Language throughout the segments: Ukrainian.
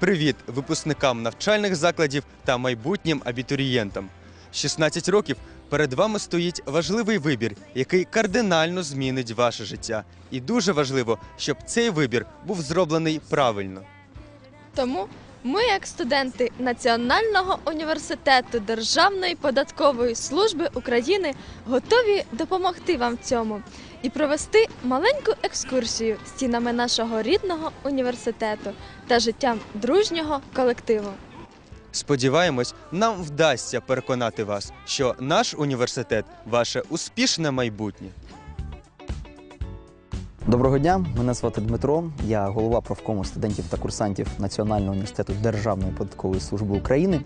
Привіт випускникам навчальних закладів та майбутнім абітурієнтам. 16 років перед вами стоїть важливий вибір, який кардинально змінить ваше життя. І дуже важливо, щоб цей вибір був зроблений правильно. Тому ми, як студенти Національного університету Державної податкової служби України, готові допомогти вам в цьому і провести маленьку екскурсію стінами нашого рідного університету та життям дружнього колективу. Сподіваємось, нам вдасться переконати вас, що наш університет ваше успішне майбутнє. Доброго дня, мене звати Дмитро. Я голова профкому студентів та курсантів Національного університету Державної податкової служби України.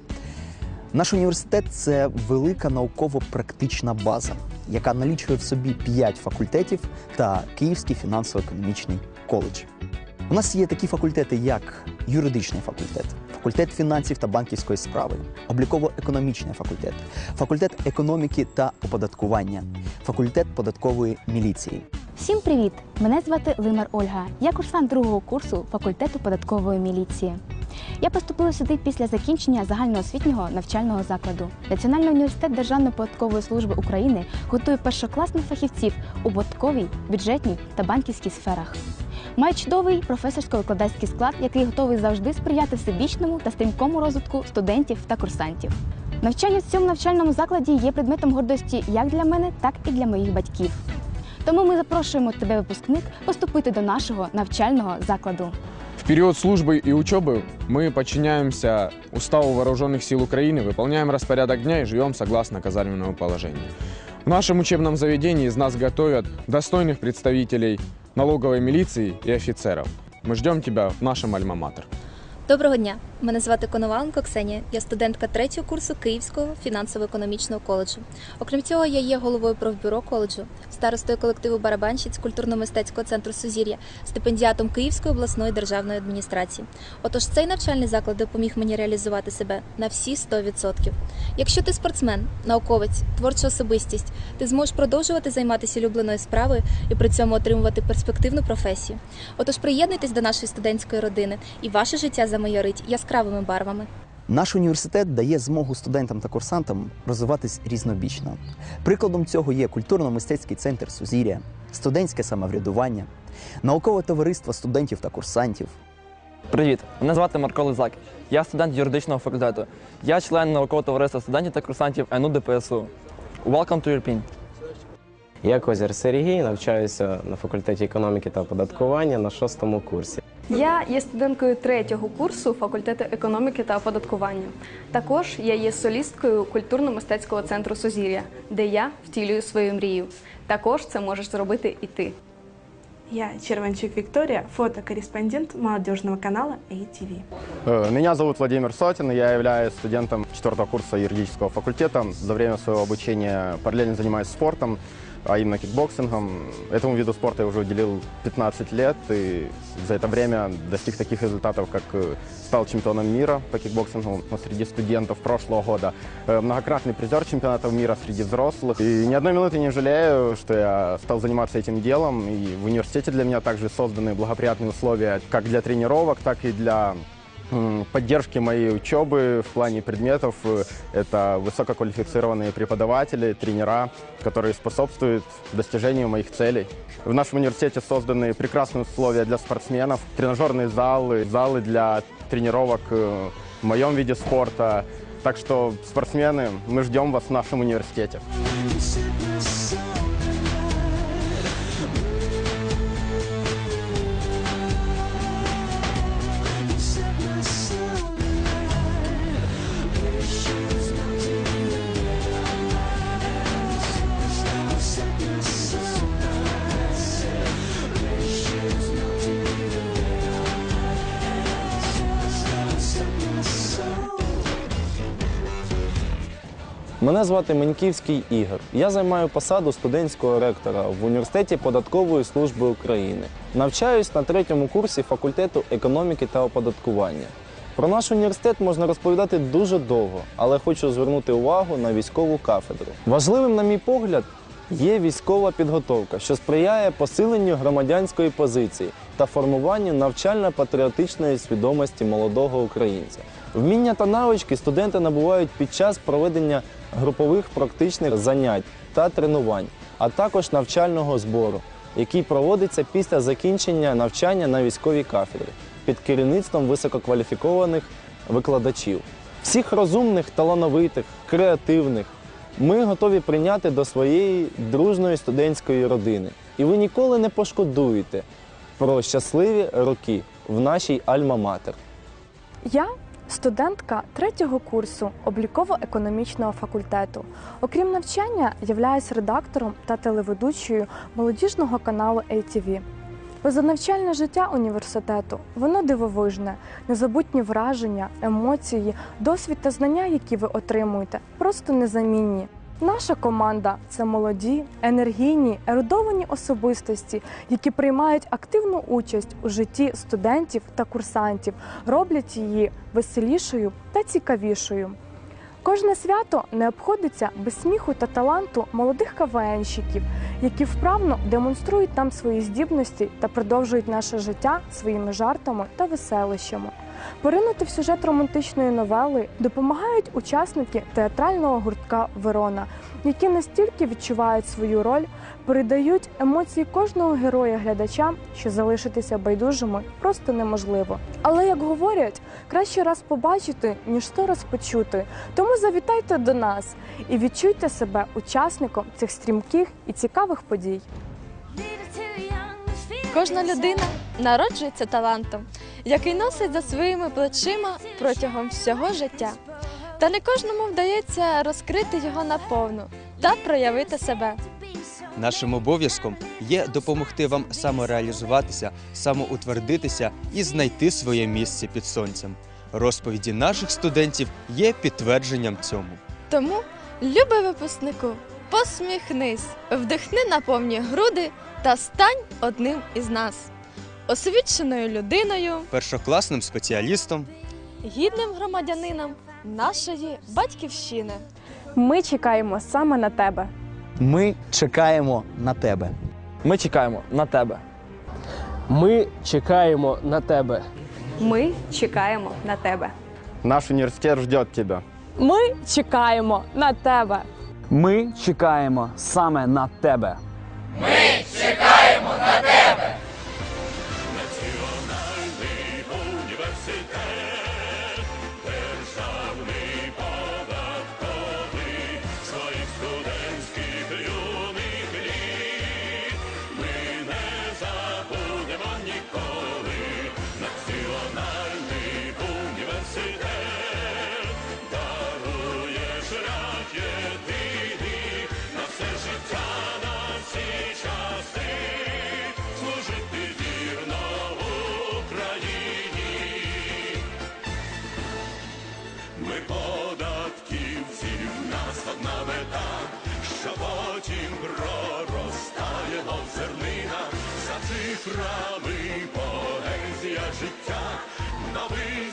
Наш університет це велика науково-практична база, яка налічує в собі 5 факультетів та Київський фінансово-економічний коледж. У нас є такі факультети, як юридичний факультет, факультет фінансів та банківської справи, обліково-економічний факультет, факультет економіки та оподаткування, факультет податкової міліції. Всім привіт! Мене звати Лимар Ольга. Я курсант другого курсу факультету податкової міліції. Я поступила сюди після закінчення загальноосвітнього навчального закладу. Національний університет Державної податкової служби України готує першокласних фахівців у податковій, бюджетній та банківській сферах. Має чудовий професорсько-викладацький склад, який готовий завжди сприяти всебічному та стрімкому розвитку студентів та курсантів. Навчання в цьому навчальному закладі є предметом гордості як для мене, так і для моїх батьків. Тому ми запрошуємо тебе, випускник, поступити до нашого навчального закладу. Период службы и учебы мы подчиняемся Уставу Вооруженных сил Украины, выполняем распорядок дня и живем согласно казарменному положению. В нашем учебном заведении из нас готовят достойных представителей налоговой милиции и офицеров. Мы ждем тебя в нашем альма-матер. Доброго дня! Мене звати Коноваленко Ксенія. Я студентка третього курсу Київського фінансово-економічного коледжу. Окрім цього, я є головою профбюро коледжу, старостою колективу Барабанщиць культурно-мистецького центру Сузір'я, стипендіатом Київської обласної державної адміністрації. Отож, цей навчальний заклад допоміг мені реалізувати себе на всі 100%. Якщо ти спортсмен, науковець, творча особистість, ти зможеш продовжувати займатися улюбленою справою і при цьому отримувати перспективну професію. Отож, приєднуйтесь до нашої студентської родини, і ваше життя замайорить яскравими барвами. Наш університет дає змогу студентам та курсантам розвиватись різнобічно. Прикладом цього є культурно-мистецький центр Сузір'я, студентське самоврядування, наукове товариство студентів та курсантів. Привіт, мене звати Марко Лизак. Я студент юридичного факультету. Я член наукового товариства студентів та курсантів НУ ДПСУ. Welcome to European. Я Козір Сергій, навчаюся на факультеті економіки та оподаткування на шостому курсі. Я є студенткою третього курсу факультету економіки та оподаткування. Також я є солісткою культурно-мистецького центру Сузір'я, де я втілюю свою мрію. Також це можеш зробити і ти. Я Черванчук Виктория, фотокорреспондент молодежного канала ATV. Э, Меня зовут Владимир Сотин, я являюсь студентом четвертого курса юридического факультета. За время своего обучения параллельно занимаюсь спортом, а именно кикбоксингом. Этому виду спорта я уже уделил 15 лет и за это время достиг таких результатов, как э, стал чемпионом мира по кикбоксингу среди студентов прошлого года, э, многократный призер чемпионатов мира среди взрослых. И ни одной минуты не жалею, что я стал заниматься этим делом. И в университете для меня также созданы благоприятные условия как для тренировок, так и для м, поддержки моей учебы в плане предметов. Э, Это высококвалифицированные преподаватели, тренера, которые способствуют достижению моих целей. В нашем университете созданы прекрасные условия для спортсменов, тренажерные залы, залы для тренировок э, в моем виде спорта. Так что, спортсмены, мы ждем вас в нашем университете. Мене звати Меньківський Ігор. Я займаю посаду студентського ректора в університеті податкової служби України. Навчаюсь на третьому курсі факультету економіки та оподаткування. Про наш університет можна розповідати дуже довго, але хочу звернути увагу на військову кафедру. Важливим, на мій погляд, є військова підготовка, що сприяє посиленню громадянської позиції та формуванню навчально-патріотичної свідомості молодого українця. Вміння та навички студенти набувають під час проведення групових практичних занять та тренувань, а також навчального збору, який проводиться після закінчення навчання на військовій кафедрі під керівництвом висококваліфікованих викладачів. Всіх розумних, талановитих, креативних ми готові прийняти до своєї дружної студентської родини. І ви ніколи не пошкодуєте про щасливі роки в нашій Альма-Матер. Я студентка третього курсу обліково-економічного факультету. Окрім навчання, являюсь редактором та телеведучою молодіжного каналу ATV. Позанавчальне життя університету воно дивовижне, незабутні враження, емоції, досвід та знання, які ви отримуєте, просто незамінні. Наша команда це молоді, енергійні, ерудовані особистості, які приймають активну участь у житті студентів та курсантів, роблять її веселішою та цікавішою. Кожне свято не обходиться без сміху та таланту молодих КВНщиків, які вправно демонструють нам свої здібності та продовжують наше життя своїми жартами та веселищами. Поринути в сюжет романтичної новели допомагають учасники театрального гуртка Верона, які настільки відчувають свою роль, передають емоції кожного героя глядачам, що залишитися байдужими просто неможливо. Але як говорять, краще раз побачити, ніж сто раз почути. Тому завітайте до нас і відчуйте себе учасником цих стрімких і цікавих подій. Кожна людина народжується талантом, який носить за своїми плечима протягом всього життя. Та не кожному вдається розкрити його наповну та проявити себе. Нашим обов'язком є допомогти вам самореалізуватися, самоутвердитися і знайти своє місце під сонцем. Розповіді наших студентів є підтвердженням цьому. Тому, любий випускнику, посміхнись, вдихни на повні груди та стань одним із нас, освіченою людиною, Першокласним спеціалістом гідним громадянином нашої батьківщини. Ми чекаємо саме на тебе. Ми чекаємо на тебе. Ми чекаємо на тебе. Ми чекаємо на тебе. Ми чекаємо на тебе. Наш университет ждет тебя. Ми чекаємо на тебе. Ми чекаємо саме на тебе. Своїх цифрами поезія життя, новий